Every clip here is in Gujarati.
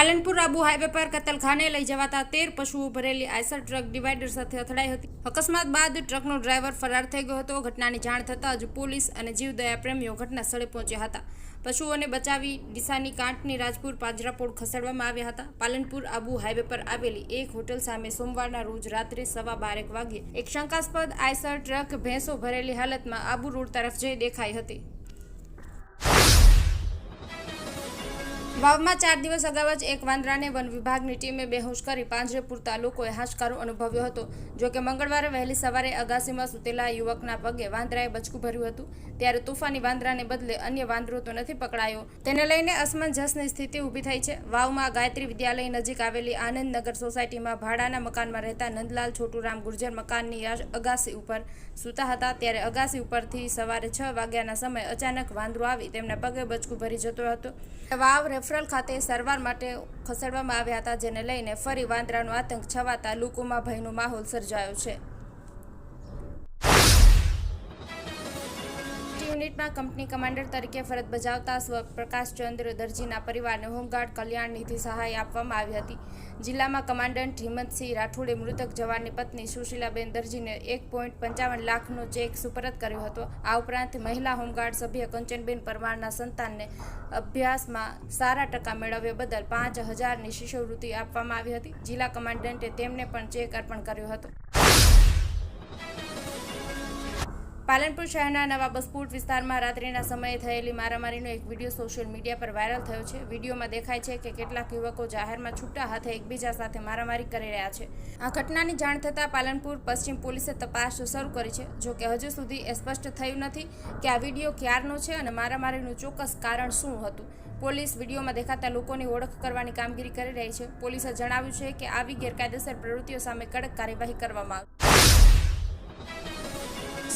પાલનપુર આબુ હાઈવે પર કતલખાને લઈ જવાતા તેર પશુઓ ભરેલી આઈસર ટ્રક ડિવાઈડર સાથે અથડાઈ હતી. અકસ્માત બાદ ટ્રકનો ડ્રાઈવર ફરાર થઈ ગયો હતો. ઘટનાની જાણ થતાં જ પોલીસ અને જીવદયા પ્રેમીઓ ઘટના સ્થળે પહોંચ્યા હતા. પશુઓને બચાવી ડીસાની કાંઠની રાજપુર પાંજરાપોળ ખસેડવામાં આવ્યા હતા. પાલનપુર આબુ હાઈવે પર આવેલી એક હોટલ સામે સોમવારના રોજ રાત્રે સવા બારેક વાગ્યે એક શંકાસ્પદ આઈસર ટ્રક ભેંસો ભરેલી હાલતમાં આબુ રોડ તરફ જઈ દેખાઈ હતી. વાવમાં ચાર દિવસ અગાઉ જ એક વાંદરાને વન વિભાગની ટીમે બેહોશ કરી પાંજરેપુર પૂરતા લોકોએ હાશકારો અનુભવ્યો હતો. જો કે મંગળવારે વહેલી સવારે અગાસીમાં સૂતેલા યુવકના પગે વાંદરાએ બચકું ભર્યું હતું. ત્યારે તોફાની વાંદરાને બદલે અન્ય વાંદરો તો નથી પકડાયો. તેને લઈને અસમંજસની સ્થિતિ ઊભી થઈ છે. વાવમાં ગાયત્રી વિદ્યાલય નજીક આવેલી આનંદનગર સોસાયટીમાં ભાડાના મકાનમાં રહેતા નંદલાલ છોટુરામ ગુર્જર મકાનની અગાસી ઉપર સૂતા હતા. ત્યારે અગાસી ઉપરથી સવારે છ વાગ્યાના સમયે અચાનક વાંદરો આવી તેમના પગે બચકું ભરી જતો હતો. વાવ રેફરલ ખાતે સારવાર માટે ખસેડવામાં આવ્યા હતા, જેને લઈને ફરી વાંદરાનો આતંક છવાતા લોકોમાં ભયનો માહોલ સર્જાયો છે. યુનિટમાં કંપની કમાન્ડર તરીકે ફરજ બજાવતા સ્વ પ્રકાશચંદ્ર દરજીના પરિવારને હોમગાર્ડ કલ્યાણ નિધિ સહાય આપવામાં આવી હતી. જિલ્લામાં કમાન્ડન્ટ હિંમતસિંહ રાઠોડે મૃતક જવાનની પત્ની સુશીલાબેન દરજીને એક પોઈન્ટ પંચાવન લાખનો ચેક સુપરત કર્યો હતો. આ ઉપરાંત મહિલા હોમગાર્ડ સભ્ય કંચનબેન પરમારના સંતાનને અભ્યાસમાં સારા ટકા મેળવ્યા બદલ પાંચ હજારની શિષ્યવૃત્તિ આપવામાં આવી હતી. જિલ્લા કમાન્ડન્ટે તેમને પણ ચેક અર્પણ કર્યો હતો. પાલનપુર શહેરના નવા બસપોર્ટ વિસ્તારમાં રાત્રિના સમયે થયેલી મારામારીનો એક વીડિયો સોશિયલ મીડિયા પર વાયરલ થયો છે. વિડીયોમાં દેખાય છે કે કેટલાક યુવકો જાહેરમાં છૂટા હાથે એકબીજા સાથે મારામારી કરી રહ્યા છે. આ ઘટનાની જાણ થતાં પાલનપુર પશ્ચિમ પોલીસે તપાસ શરૂ કરી છે. જો કે હજુ સુધી એ સ્પષ્ટ થયું નથી કે આ વીડિયો ક્યારનો છે અને મારામારીનું ચોક્કસ કારણ શું હતું. પોલીસ વિડીયોમાં દેખાતા લોકોની ઓળખ કરવાની કામગીરી કરી રહી છે. પોલીસે જણાવ્યું છે કે આવી ગેરકાયદેસર પ્રવૃત્તિઓ સામે કડક કાર્યવાહી કરવામાં આવશે.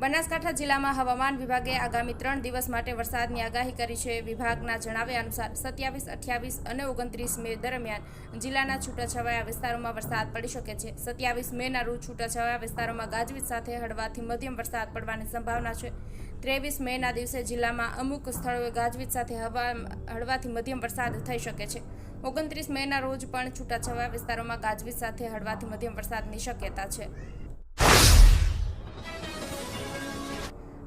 Banaskantha જિલ્લામાં હવામાન વિભાગે આગામી ત્રણ દિવસ માટે વરસાદની આગાહી કરી છે. વિભાગના જણાવ્યા અનુસાર સત્યાવીસ, અઠ્યાવીસ અને ઓગણત્રીસ મે દરમિયાન જિલ્લાના છૂટાછવાયા વિસ્તારોમાં વરસાદ પડી શકે છે. સત્યાવીસ મેના રોજ છૂટાછવાયા વિસ્તારોમાં ગાજવીજ સાથે હળવાથી મધ્યમ વરસાદ પડવાની સંભાવના છે. ત્રેવીસ મેના દિવસે જિલ્લામાં અમુક સ્થળોએ ગાજવીજ સાથે હવા, હળવાથી મધ્યમ વરસાદ થઈ શકે છે. ઓગણત્રીસ મેના રોજ પણ છૂટાછવાયા વિસ્તારોમાં ગાજવીજ સાથે હળવાથી મધ્યમ વરસાદની શક્યતા છે.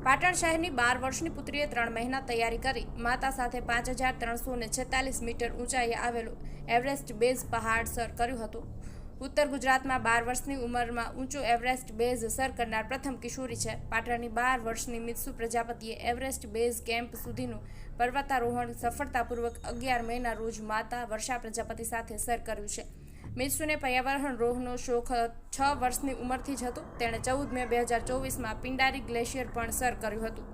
પાટણ શહેરની બાર વર્ષની પુત્રીએ ત્રણ મહિના તૈયારી કરી. માતા સાથે પાંચ હજાર ત્રણસો ને છેતાલીસ મીટર ઊંચાઈએ આવેલું એવરેસ્ટ બેઝ પહાડ સર કર્યું હતું. ઉત્તર ગુજરાતમાં બાર વર્ષની ઉંમરમાં ઊંચો એવરેસ્ટ બેઝ સર કરનાર પ્રથમ કિશોરી છે. પાટણની બાર વર્ષની મિત્સુ પ્રજાપતિએ એવરેસ્ટ બેઝ કેમ્પ સુધીનું પર્વતારોહણ સફળતાપૂર્વક અગિયાર મેના રોજ માતા વર્ષા પ્રજાપતિ સાથે સર કર્યું છે. મિત્સુને પર્યાવરણ રોહનો શોખ છ વર્ષની ઉંમરથી જ હતો. તેણે ચૌદ મે બે હજાર ચોવીસમાં પિંડારી ગ્લેશિયર પણ સર કર્યું હતું.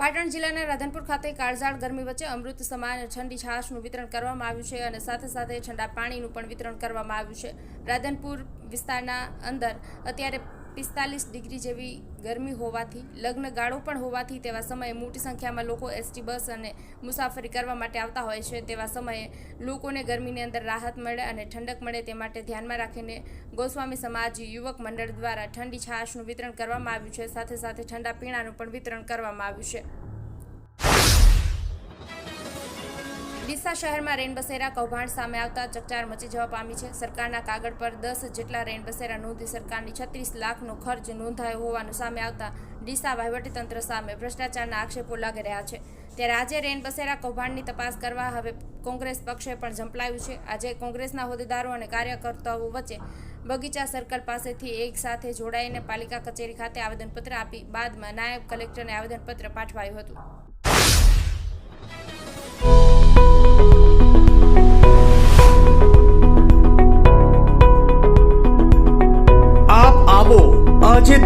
પાટણ જિલ્લાના રાધનપુર ખાતે કાળઝાળ ગરમી વચ્ચે અમૃત સમાન ઠંડી છાશનું વિતરણ કરવામાં આવ્યું છે અને સાથે સાથે ઠંડા પાણીનું પણ વિતરણ કરવામાં આવ્યું છે. રાધનપુર વિસ્તારના અંદર અત્યારે પિસ્તાલીસ ડિગ્રી જેવી ગરમી હોવાથી, લગ્ન ગાળો પણ હોવાથી તેવા સમયે મોટી સંખ્યામાં લોકો એસટી બસ અને મુસાફરી કરવા માટે આવતા હોય છે. તેવા સમયે લોકોને ગરમીની અંદર રાહત મળે અને ઠંડક મળે તે માટે ધ્યાનમાં રાખીને ગોસ્વામી સમાજ યુવક મંડળ દ્વારા ઠંડી છાશનું વિતરણ કરવામાં આવ્યું છે. સાથે સાથે ઠંડા પીણાનું પણ વિતરણ કરવામાં આવ્યું છે. ડીસા શહેરમાં રેનબસેરા કૌભાંડ સામે આવતા ચકચાર મચી જવા પામી છે. સરકારના કાગળ પર દસ જેટલા રેનબસેરા નોંધી સરકારની છત્રીસ લાખનો ખર્ચ નોંધાયો હોવાનું સામે આવતા ડીસા વહીવટીતંત્ર સામે ભ્રષ્ટાચારના આક્ષેપો લાગી રહ્યા છે. ત્યારે આજે રેનબસેરા કૌભાંડની તપાસ કરવા હવે કોંગ્રેસ પક્ષે પણ ઝંપલાયું છે. આજે કોંગ્રેસના હોદ્દેદારો અને કાર્યકર્તાઓ વચ્ચે બગીચા સર્કલ પાસેથી એક સાથે જોડાઈને પાલિકા કચેરી ખાતે આવેદનપત્ર આપી બાદમાં નાયબ કલેક્ટરને આવેદનપત્ર પાઠવાયું હતું.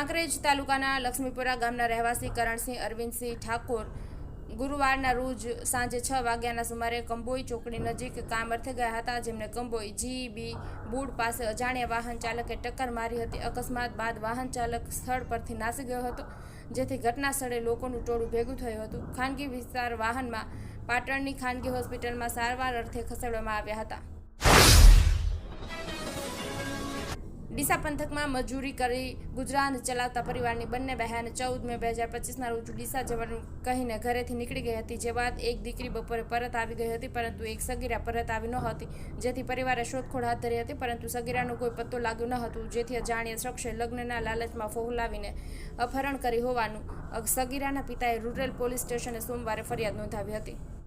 કાંકરેજ તાલુકાના લક્ષ્મીપુરા ગામના રહેવાસી કરણસિંહ અરવિંદસિંહ ઠાકોર ગુરુવારના રોજ સાંજે છ વાગ્યાના સુમારે કંબોઈ ચોકડી નજીક કામ અર્થે ગયા હતા, જેમને કંબોઈ જીબી બુડ પાસે અજાણ્યા વાહન ચાલકે ટક્કર મારી હતી. અકસ્માત બાદ વાહન ચાલક સ્થળ પરથી નાસી ગયો હતો, જેથી ઘટના સ્થળે લોકોનું ટોળું ભેગું થયું હતું. ખાનગી વિસ્તાર વાહનમાં પાટણની ખાનગી હોસ્પિટલમાં સારવાર અર્થે ખસેડવામાં આવ્યા હતા. ડીસા પંથકમાં મજૂરી કરી ગુજરાત ચલાવતા પરિવારની બંને બહેન ચૌદ મે બે હજાર પચીસના રોજ ડીસા જવાનું કહીને ઘરેથી નીકળી ગઈ હતી, જે બાદ એક દીકરી બપોરે પરત આવી ગઈ હતી, પરંતુ એક સગીરા પરત આવી નહોતી જેથી પરિવારે શોધખોળ હાથ ધરી હતી, પરંતુ સગીરાનો કોઈ પત્તો લાગ્યો ન હતું. જેથી અજાણ્યા શખ્સે લગ્નના લાલચમાં ફોહલાવીને અપહરણ કરી હોવાનું સગીરાના પિતાએ રૂરલ પોલીસ સ્ટેશને સોમવારે ફરિયાદ નોંધાવી હતી.